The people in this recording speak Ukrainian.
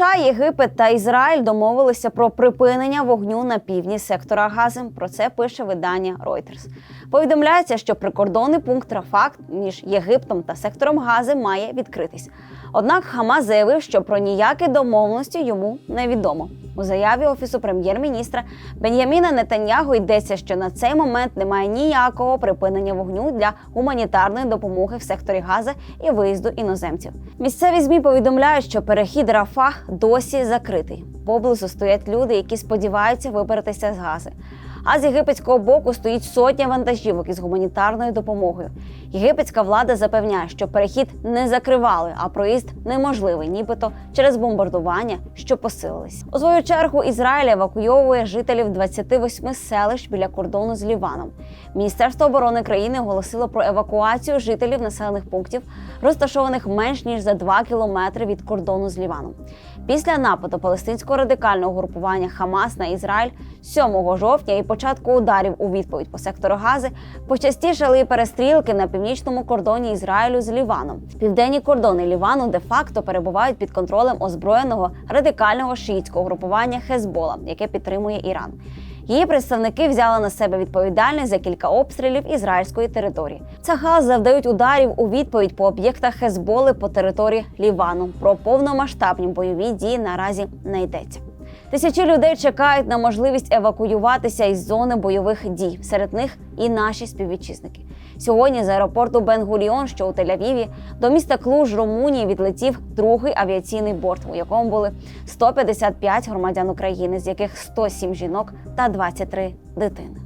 США, Єгипет та Ізраїль домовилися про припинення вогню на півдні сектора Гази. Про це пише видання Reuters. Повідомляється, що прикордонний пункт Рафакт між Єгиптом та сектором Гази має відкритись. Однак Хамас заявив, що про ніякі домовленості йому невідомо. У заяві офісу прем'єр-міністра Бен'яміна Нетаньягу йдеться, що на цей момент немає ніякого припинення вогню для гуманітарної допомоги в секторі Газа і виїзду іноземців. Місцеві змі повідомляють, що перехід Рафах досі закритий. Поблизу стоять люди, які сподіваються вибратися з Гази. А з єгипетського боку стоїть сотня вантажівок із гуманітарною допомогою. Єгипетська влада запевняє, що перехід не закривали, а проїзд неможливий, нібито через бомбардування, що посилились. У свою чергу Ізраїль евакуйовує жителів 28 селищ біля кордону з Ліваном. Міністерство оборони країни оголосило про евакуацію жителів населених пунктів, розташованих менш ніж за 2 кілометри від кордону з Ліваном. Після нападу палестинського радикального групування Хамас на Ізраїль 7 жовтня і початку ударів у відповідь по сектору Гази почастішали і перестрілки на північному кордоні Ізраїлю з Ліваном. Південні кордони Лівану де-факто перебувають під контролем озброєного радикального шиїтського групування Хезбола, яке підтримує Іран. Її представники взяли на себе відповідальність за кілька обстрілів ізраїльської території. Цагал завдають ударів у відповідь по об'єктах Хезболи по території Лівану. Про повномасштабні бойові дії наразі не йдеться. Тисячі людей чекають на можливість евакуюватися із зони бойових дій. Серед них і наші співвітчизники. Сьогодні з аеропорту Бен-Гуріон, що у Тель-Авіві, до міста Клуж, Румунії, відлетів другий авіаційний борт, у якому були 155 громадян України, з яких 107 жінок та 23 дитини.